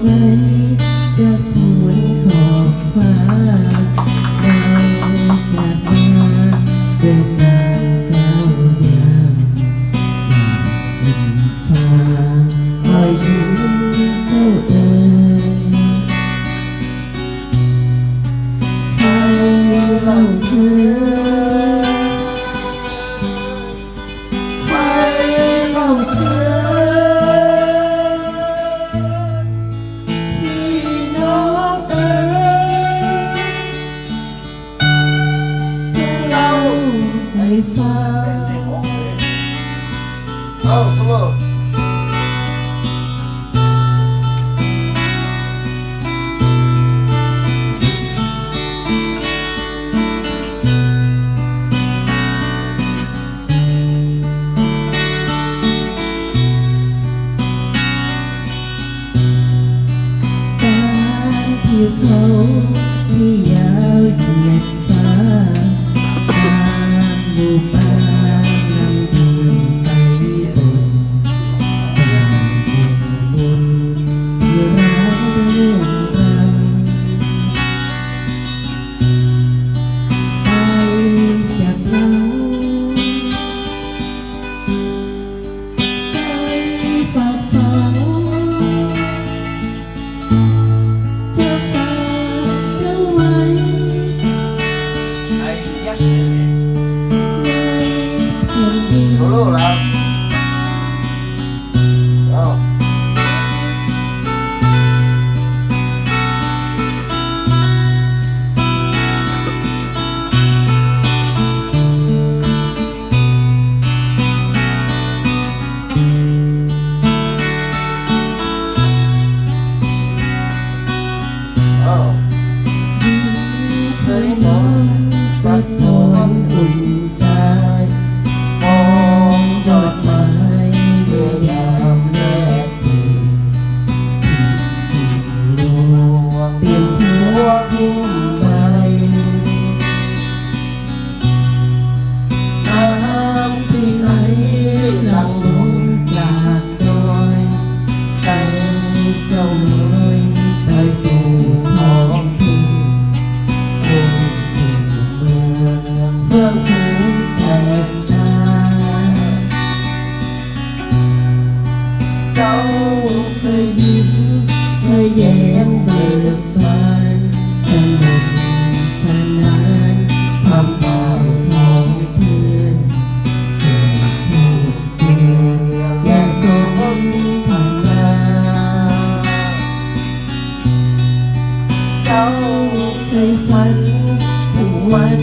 ไปจากหวนขอบฟ้าเราจามาเดินทก้าวยาวจากฟ้าคอยถึงเเอ๋ให้เราเธอ ฟ้าเอาสมองที่เขาที่ยาวเหยียด Chupa the แย้มเบิกบานสนุกสนานความของเพื่อนเกิดผู้เมืองและสมพลาเจ้าเคยฝันถึงวัน